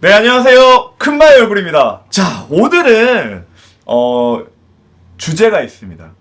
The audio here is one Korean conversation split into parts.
네, 안녕하세요. 큰마의 얼굴입니다. 자, 오늘은, 어, 주제가 있습니다.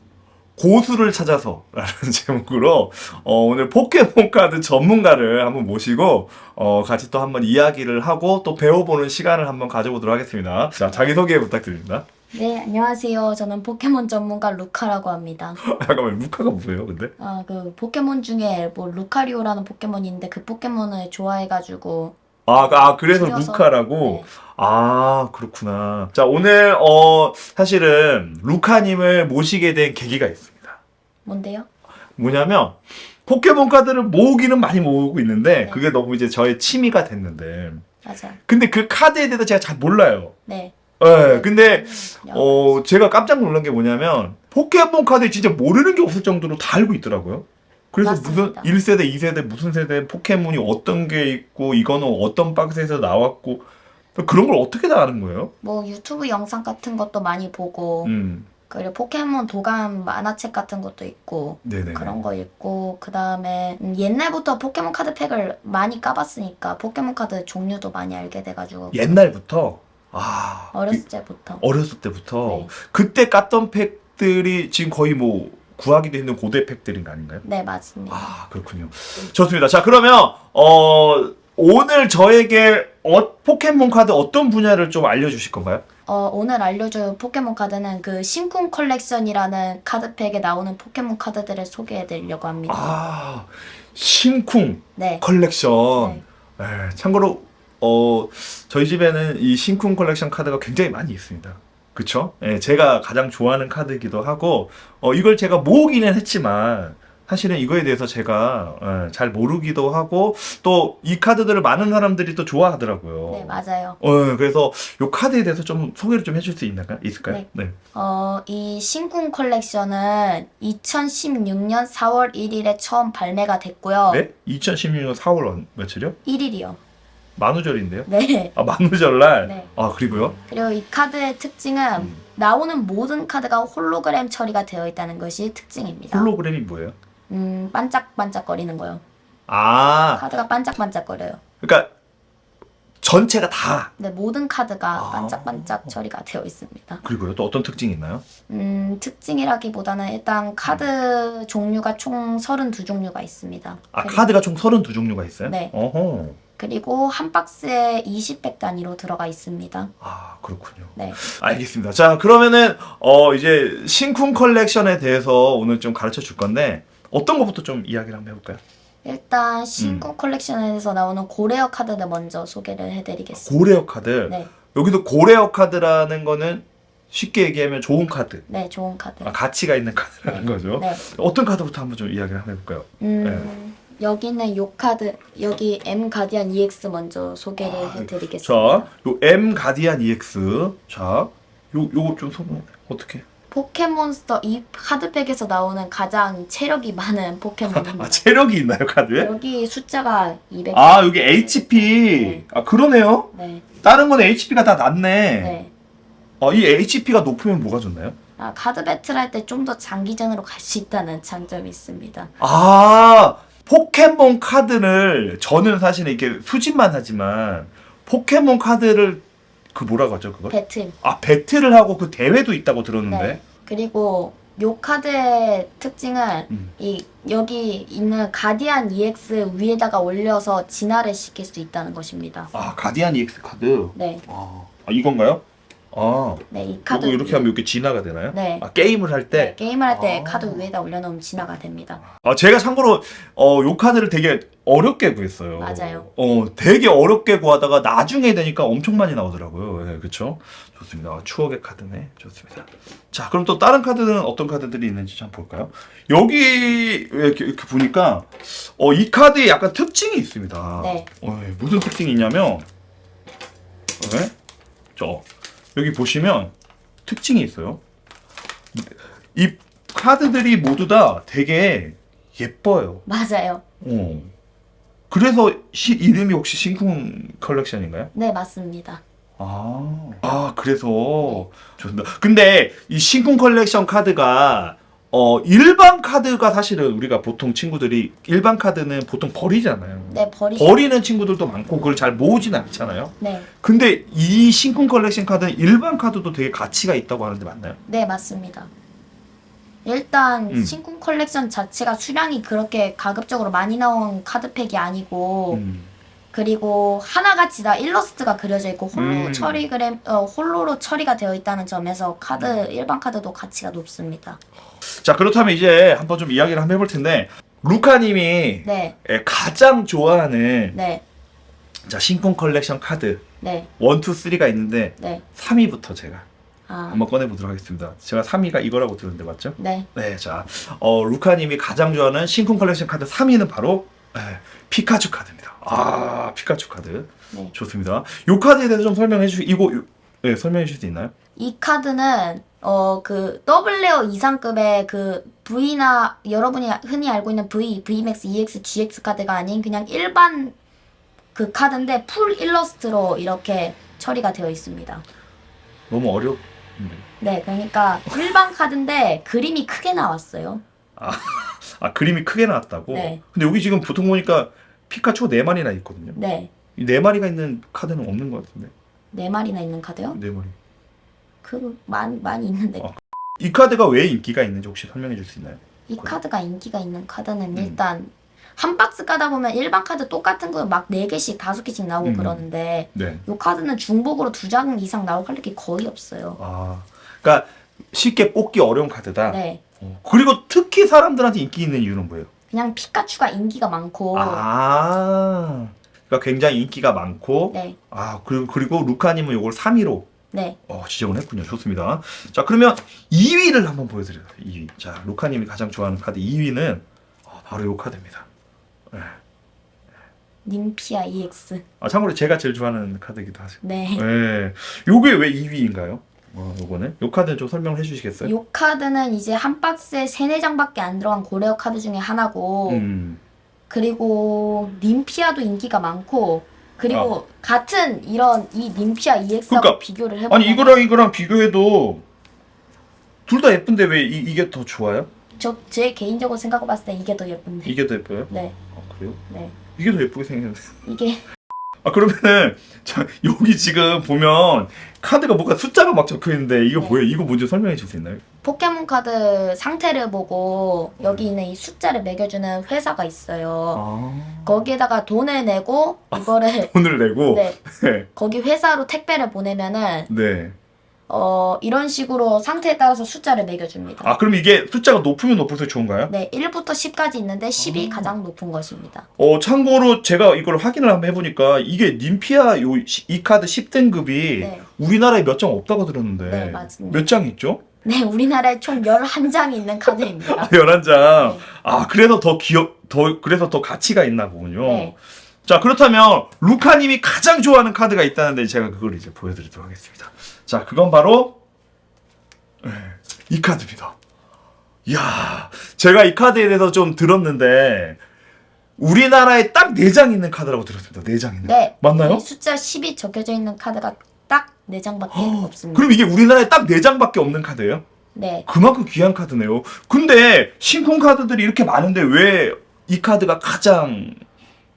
고수를 찾아서 라는 제목으로, 어, 오늘 포켓몬 카드 전문가를 한번 모시고, 어, 같이 또 한번 이야기를 하고 또 배워보는 시간을 한번 가져보도록 하겠습니다. 자, 자기소개 부탁드립니다. 네, 안녕하세요. 저는 포켓몬 전문가 루카라고 합니다. 잠깐만, 루카가 뭐예요, 근데? 아, 그 포켓몬 중에 뭐 루카리오라는 포켓몬이 있는데 그 포켓몬을 좋아해가지고 아, 아, 그래서 줄여서, 루카라고? 네. 아, 그렇구나. 자, 오늘, 어, 사실은, 루카님을 모시게 된 계기가 있습니다. 뭔데요? 뭐냐면 포켓몬 카드를 모으기는 많이 모으고 있는데 네. 그게 너무 이제 저의 취미가 됐는데 맞아. 근데 그 카드에 대해서 제가 잘 몰라요. 네. 예. 근데 음, 어 제가 깜짝 놀란 게 뭐냐면 포켓몬 카드 진짜 모르는 게 없을 정도로 다 알고 있더라고요. 그래서 맞습니다. 무슨 1세대, 2세대, 무슨 세대 포켓몬이 어떤 게 있고 이거는 어떤 박스에서 나왔고 그런 걸 어떻게 다 아는 거예요? 뭐 유튜브 영상 같은 것도 많이 보고 음. 그리고 포켓몬 도감 만화책 같은 것도 있고 네네. 그런 거 있고 그 다음에 옛날부터 포켓몬 카드 팩을 많이 까봤으니까 포켓몬 카드 종류도 많이 알게 돼가지고 옛날부터 아 어렸을 때부터 어렸을 때부터 네. 그때 깠던 팩들이 지금 거의 뭐 구하기도 힘든 고대 팩들인 거 아닌가요? 네 맞습니다. 아 그렇군요. 좋습니다. 자 그러면 어 오늘 저에게 어, 포켓몬 카드 어떤 분야를 좀 알려주실 건가요? 어, 오늘 알려줄 포켓몬 카드는 그 신쿵 컬렉션이라는 카드팩에 나오는 포켓몬 카드들을 소개해드리려고 합니다. 아 신쿵 네. 컬렉션. 네. 에, 참고로 어 저희 집에는 이 신쿵 컬렉션 카드가 굉장히 많이 있습니다. 그쵸? 예, 제가 가장 좋아하는 카드이기도 하고 어 이걸 제가 모으기는 했지만 사실은 이거에 대해서 제가 예, 잘 모르기도 하고 또 이 카드들을 많은 사람들이 또 좋아하더라고요. 네, 맞아요. 어, 그래서 요 카드에 대해서 좀 소개를 좀 해줄 수 있나요? 있을까요? 네. 네. 어, 이 신쿵 컬렉션은 2016년 4월 1일에 처음 발매가 됐고요. 네? 2016년 4월 며칠이요? 1일이요. 만우절인데요? 네. 아, 만우절날? 네. 아, 그리고요? 그리고 이 카드의 특징은 음. 나오는 모든 카드가 홀로그램 처리가 되어 있다는 것이 특징입니다. 홀로그램이 뭐예요? 음, 반짝반짝거리는 거요. 아, 카드가 반짝반짝거려요. 그러니까 전체가 다 네, 모든 카드가 아. 반짝반짝 처리가 되어 있습니다. 그리고요 또 어떤 특징이 있나요? 음, 특징이라기보다는 일단 카드 종류가 총 32종류가 있습니다. 아 그리- 카드가 총 32종류가 있어요? 네. 어허. 그리고 한 박스에 20백 단위로 들어가 있습니다. 아 그렇군요. 네. 알겠습니다. 자 그러면은 어 이제 신쿵 컬렉션에 대해서 오늘 좀 가르쳐 줄 건데 어떤 것부터 좀 이야기를 한번 해볼까요? 일단 신쿵 컬렉션에서 나오는 고레어 카드를 먼저 소개를 해드리겠습니다. 고레어 카드. 네, 여기도 고레어 카드라는 거는 쉽게 얘기하면 좋은 카드. 네, 좋은 카드. 아, 가치가 있는 카드라는 거죠. 네, 어떤 카드부터 한번 좀 이야기를 한번 해볼까요? 음, 여기는 요 카드, 여기 M 가디안 EX 먼저 소개를 해드리겠습니다. 자, 요 M 가디안 EX. 자, 요 요거 좀 소개 어떻게? 포켓몬스터 이 카드팩에서 나오는 가장 체력이 많은 포켓몬입니다. 아, 체력이 있나요, 카드에? 여기 숫자가 200. 아, 여기 HP. 네. 아, 그러네요. 네, 다른 건 HP가 다 낮네. 네. 어, 이 HP가 높으면 뭐가 좋나요? 아, 카드 배틀 할 때 좀 더 장기전으로 갈 수 있다는 장점이 있습니다. 아, 포켓몬 카드를 저는 사실 이렇게 수집만 하지만 포켓몬 카드를 그 뭐라고 하죠, 그걸? 배틀. 아, 배틀을 하고 그 대회도 있다고 들었는데. 네. 그리고 요 카드의 특징은 음. 이 여기 있는 가디안 EX 위에다가 올려서 진화를 시킬 수 있다는 것입니다. 아, 가디안 EX 카드. 네, 아, 아, 이건가요? 아, 네, 이 카드. 요거 이렇게 하면 이렇게 진화가 되나요? 네. 아, 게임을 할 때? 네, 게임을 할 때 아. 카드 위에다 올려놓으면 진화가 됩니다. 아, 제가 참고로 어, 요 카드를 되게 어렵게 구했어요. 맞아요. 어, 되게 어렵게 구하다가 나중에 되니까 엄청 많이 나오더라고요. 네, 그렇죠? 좋습니다. 아, 추억의 카드네. 좋습니다. 자, 그럼 또 다른 카드는 어떤 카드들이 있는지 좀 볼까요? 여기 이렇게, 이렇게 보니까 어, 이 카드에 약간 특징이 있습니다. 네. 어, 예, 무슨 특징이 있냐면 네? 저 여기 보시면 특징이 있어요. 이 카드들이 모두 다 되게 예뻐요. 맞아요. 어. 그래서 시, 이름이 혹시 신쿵 컬렉션인가요? 네, 맞습니다. 아, 아 그래서 좋습니다. 근데 이 신쿵 컬렉션 카드가 어 일반 카드가 사실은 우리가 보통 친구들이 일반 카드는 보통 버리잖아요. 네, 버리. 버리는 친구들도 많고 그걸 잘 모으지는 않잖아요. 네, 근데 이 신쿵 컬렉션 카드는 일반 카드도 되게 가치가 있다고 하는데 맞나요? 네 맞습니다. 일단 음. 신쿵 컬렉션 자체가 수량이 그렇게 가급적으로 많이 나온 카드팩이 아니고 음. 그리고 하나같이 다 일러스트가 그려져 있고 홀로 음. 처리 그램 어, 홀로로 처리가 되어 있다는 점에서 카드 일반 카드도 가치가 높습니다. 자 그렇다면 이제 한번 좀 이야기를 한번 해볼 텐데 루카님이 네, 예, 가장 좋아하는 네, 자 신쿵 컬렉션 카드 네, 1, 2, 3가 있는데 네. 3위부터 제가 아, 한번 꺼내보도록 하겠습니다. 제가 3위가 이거라고 들었는데 맞죠? 네, 네, 자, 어, 루카님이 가장 좋아하는 신쿵 컬렉션 카드 3위는 바로 예, 피카츄 카드입니다. 아, 피카츄 카드 네. 좋습니다. 이 카드에 대해서 좀 설명해 주시. 이거 요- 네, 설명해 주실 수 있나요? 이 카드는 어 그 더블 레어 이상급의 그 V나 여러분이 흔히 알고 있는 V, VMAX, EX, GX 카드가 아닌 그냥 일반 그 카드인데 풀 일러스트로 이렇게 처리가 되어 있습니다. 너무 어렵. 네, 그러니까 일반 카드인데 그림이 크게 나왔어요. 아 그림이 크게 나왔다고. 네. 근데 여기 지금 보통 보니까 피카츄가 네 마리나 있거든요. 네, 이네 마리가 있는 카드는 없는 것 같은데. 네 마리나 있는 카드요? 네 마리. 그 많이 많이 있는데 어. 이 카드가 왜 인기가 있는지 혹시 설명해 줄 수 있나요? 이 카드가 인기가 있는 카드는 음. 일단 한 박스 까다 보면 일반 카드 똑같은 거 막 네개씩 다섯 개씩 나오고 음. 그러는데 네. 이 카드는 중복으로 두 장 이상 나올 카드가 거의 없어요. 아, 그러니까 쉽게 뽑기 어려운 카드다. 네. 어. 그리고 특히 사람들한테 인기 있는 이유는 뭐예요? 그냥 피카츄가 인기가 많고 아, 그러니까 굉장히 인기가 많고, 네. 아 그리고 그리고 루카님은 이걸 3위로 네. 어, 지정을 했군요. 좋습니다. 자 그러면 2위를 한번 보여드려요. 2위. 자 루카님이 가장 좋아하는 카드 2위는 어, 바로 이 카드입니다. 네. 님피아 EX. 아 참고로 제가 제일 좋아하는 카드이기도 하죠. 네. 네. 요게 왜 2위인가요? 어, 요거는 요 카드는 좀 설명을 해주시겠어요? 이 카드는 이제 한 박스에 세네 장밖에 안 들어간 고레어 카드 중에 하나고 음. 그리고 님피아도 인기가 많고 그리고 같은 이런 이 님피아 EX하고 아. 그러니까, 비교를 해보면 아니 이거랑 이거랑 비교해도 둘 다 예쁜데 왜 이, 이게 더 좋아요? 저 제 개인적으로 생각해 봤을 때 이게 더 예쁜데. 이게 더 예뻐요? 네. 아 그래요? 네. 이게 더 예쁘게 생겼는데. 이게 아 그러면은 자 여기 지금 보면 카드가 뭔가 숫자가 막 적혀 있는데 이거 네. 뭐예요? 이거 뭔지 설명해 줄 수 있나요? 포켓몬 카드 상태를 보고 여기 있는 이 숫자를 매겨주는 회사가 있어요. 아 거기에다가 돈을 내고 이거를 돈을 내고 네 네. 거기 회사로 택배를 보내면은 네. 어 이런 식으로 상태에 따라서 숫자를 매겨줍니다. 아 그럼 이게 숫자가 높으면 높을수록 좋은가요? 네 1부터 10까지 있는데 10이 아. 가장 높은 것입니다. 어 참고로 제가 이걸 확인을 한번 해보니까 이게 님피아 요 이 카드 10등급이 네. 우리나라에 몇 장 없다고 들었는데 네, 맞습니다. 몇 장 있죠? 네 우리나라에 총 11장이 있는 카드입니다. 11장. 네. 아 그래서 더 기업 더 그래서 더 가치가 있나 보군요. 네. 자 그렇다면 루카님이 가장 좋아하는 카드가 있다는데 제가 그걸 이제 보여드리도록 하겠습니다. 자 그건 바로 네, 이 카드입니다. 이야 제가 이 카드에 대해서 좀 들었는데 우리나라에 딱 4장 있는 카드라고 들었습니다. 4장 있는. 네. 맞나요? 이 숫자 10이 적혀져 있는 카드가 딱 4장밖에 없습니다. 그럼 이게 우리나라에 딱 4장밖에 없는 카드예요? 네. 그만큼 귀한 카드네요. 근데 신품 카드들이 이렇게 많은데 왜 이 카드가 가장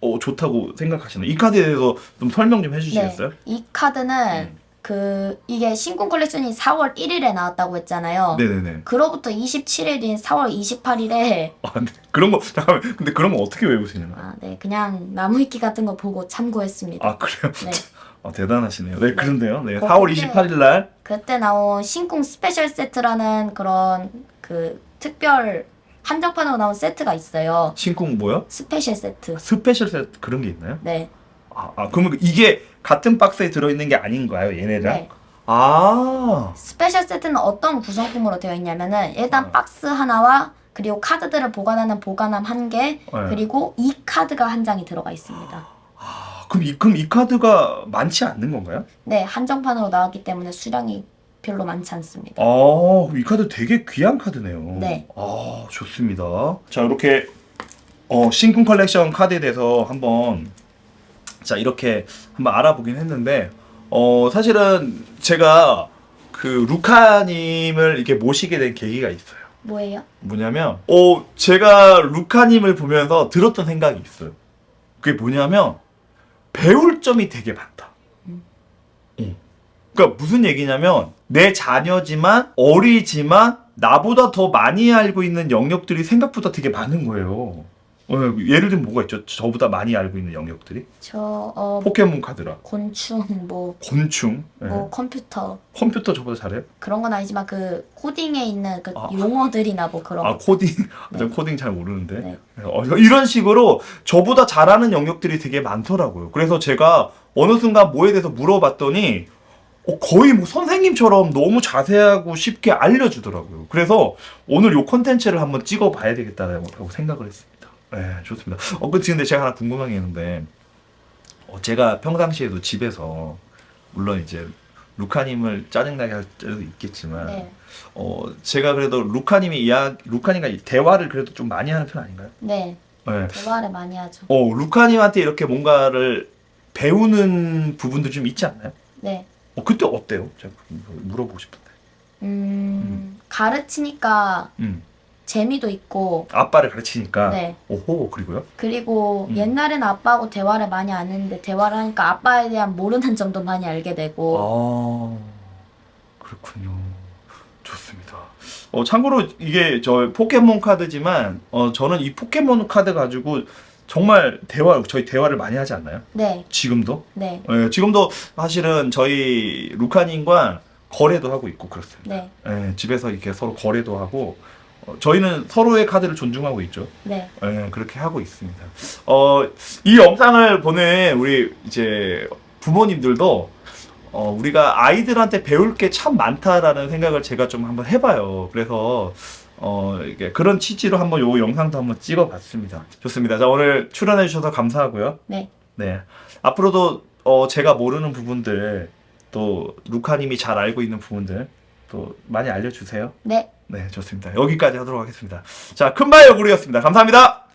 어, 좋다고 생각하시나요? 이 카드에 대해서 좀 설명 좀 해주시겠어요? 네. 이 카드는 음. 그 이게 신군 컬렉션이 4월 1일에 나왔다고 했잖아요. 네네네. 그로부터 27일 뒤인 4월 28일에 아, 근데 그런 거 잠깐만. 근데 그런 거 어떻게 외우시나요? 아, 네. 그냥 나무위키 같은 거 보고 참고했습니다. 아 그래요? 네. 아, 대단하시네요. 네, 그런데요. 네, 어, 4월 근데- 28일 날 그때 나온 신궁 스페셜 세트라는 그런 그 특별 한정판으로 나온 세트가 있어요. 신쿵 뭐요? 스페셜 세트. 스페셜 세트 그런 게 있나요? 네. 아, 아 그러면 이게 같은 박스에 들어있는 게 아닌가요, 얘네랑? 네. 아, 스페셜 세트는 어떤 구성품으로 되어 있냐면은 일단 어. 박스 하나와 그리고 카드들을 보관하는 보관함 한 개, 네. 그리고 이 카드가 한 장이 들어가 있습니다. 아, 그럼 이 그럼 이 카드가 많지 않는 건가요? 네, 한정판으로 나왔기 때문에 수량이 별로 많지 않습니다. 아, 이 카드 되게 귀한 카드네요. 네. 아, 좋습니다. 자, 이렇게 어, 신쿵 컬렉션 카드에 대해서 한번 자, 이렇게 한번 알아보긴 했는데 어, 사실은 제가 그 루카 님을 이렇게 모시게 된 계기가 있어요. 뭐예요? 뭐냐면 어, 제가 루카 님을 보면서 들었던 생각이 있어요. 그게 뭐냐면 배울 점이 되게 많다. 그러니까 무슨 얘기냐면 내 자녀지만 어리지만 나보다 더 많이 알고 있는 영역들이 생각보다 되게 많은 거예요. 어, 예를 들면 뭐가 있죠? 저보다 많이 알고 있는 영역들이 저 어, 포켓몬 카드라, 곤충 뭐, 곤충, 예. 뭐 컴퓨터 컴퓨터 저보다 잘해요? 그런 건 아니지만 그 코딩에 있는 그 아. 용어들이나 뭐 그런 아 거. 코딩, 네. 전 코딩 잘 모르는데 네. 어, 이런 식으로 저보다 잘하는 영역들이 되게 많더라고요. 그래서 제가 어느 순간 뭐에 대해서 물어봤더니 어, 거의 뭐 선생님처럼 너무 자세하고 쉽게 알려주더라고요. 그래서 오늘 요 컨텐츠를 한번 찍어봐야 되겠다라고 생각을 했습니다. 네, 좋습니다. 어, 그 근데 제가 하나 궁금한 게 있는데 어, 제가 평상시에도 집에서 물론 이제 루카님을 짜증나게 할 때도 있겠지만 네. 어 제가 그래도 루카님이 이야 루카님과 이 대화를 그래도 좀 많이 하는 편 아닌가요? 네. 네. 대화를 많이 하죠. 어 루카님한테 이렇게 뭔가를 배우는 부분도 좀 있지 않나요? 네. 어 그때 어때요? 제가 물어보고 싶은데. 음, 가르치니까 음 재미도 있고 아빠를 가르치니까. 네. 오호 그리고요? 그리고 음. 옛날에는 아빠하고 대화를 많이 안 했는데 대화를 하니까 아빠에 대한 모르는 점도 많이 알게 되고 아 그렇군요. 좋습니다. 어 참고로 이게 저 포켓몬 카드지만 어 저는 이 포켓몬 카드 가지고 정말 대화 저희 대화를 많이 하지 않나요? 네. 지금도? 네. 예, 지금도 사실은 저희 루카님과 거래도 하고 있고 그렇습니다. 네. 예, 집에서 이렇게 서로 거래도 하고 어, 저희는 서로의 카드를 존중하고 있죠. 네. 예, 그렇게 하고 있습니다. 어, 이 영상을 보는 우리 이제 부모님들도 어, 우리가 아이들한테 배울 게 참 많다라는 생각을 제가 좀 한번 해봐요. 그래서 어, 이게 그런 취지로 한번 요 영상도 한번 찍어봤습니다. 좋습니다. 자, 오늘 출연해주셔서 감사하고요. 네. 네. 앞으로도 어, 제가 모르는 부분들 또 루카님이 잘 알고 있는 부분들 또 많이 알려주세요. 네. 네, 좋습니다. 여기까지 하도록 하겠습니다. 자, 큰바의 얼굴이었습니다. 감사합니다.